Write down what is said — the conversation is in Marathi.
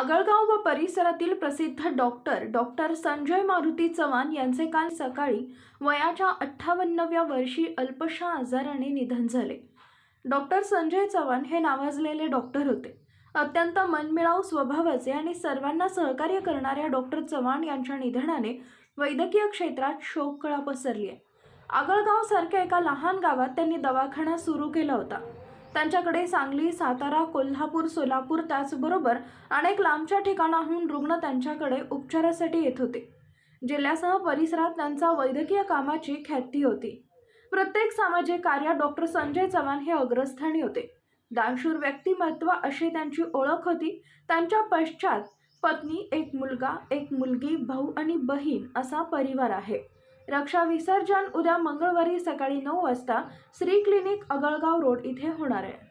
आगळगाव व परिसरातील प्रसिद्ध डॉक्टर डॉक्टर संजय मारुती चव्हाण यांचे काल सकाळी वयाच्या अठ्ठावन्नव्या वर्षी अल्पशा आजाराने निधन झाले. डॉक्टर संजय चव्हाण हे नावाजलेले डॉक्टर होते. अत्यंत मनमिळाऊ स्वभावाचे आणि सर्वांना सहकार्य करणाऱ्या डॉक्टर चव्हाण यांच्या निधनाने वैद्यकीय क्षेत्रात शोककळा पसरली आहे आगळगाव सारख्या एका लहान गावात त्यांनी दवाखाना सुरू केला होता. त्यांच्याकडे सांगली सातारा कोल्हापूर सोलापूर त्याचबरोबर अनेक लांबच्या ठिकाणाहून रुग्ण त्यांच्याकडे उपचारासाठी येत होते. जिल्ह्यासह परिसरात त्यांचा वैद्यकीय कामाची ख्याती होती. प्रत्येक सामाजिक कार्यात डॉक्टर संजय चव्हाण हे अग्रस्थानी होते. दानशूर व्यक्तिमत्व अशी त्यांची ओळख होती. त्यांच्या पश्चात पत्नी एक मुलगा एक मुलगी भाऊ आणि बहीण असा परिवार आहे. रक्षा विसर्जन उद्या मंगळवारी सकाळी नऊ वाजता श्री क्लिनिक अगळगाव रोड इथे होणार आहे.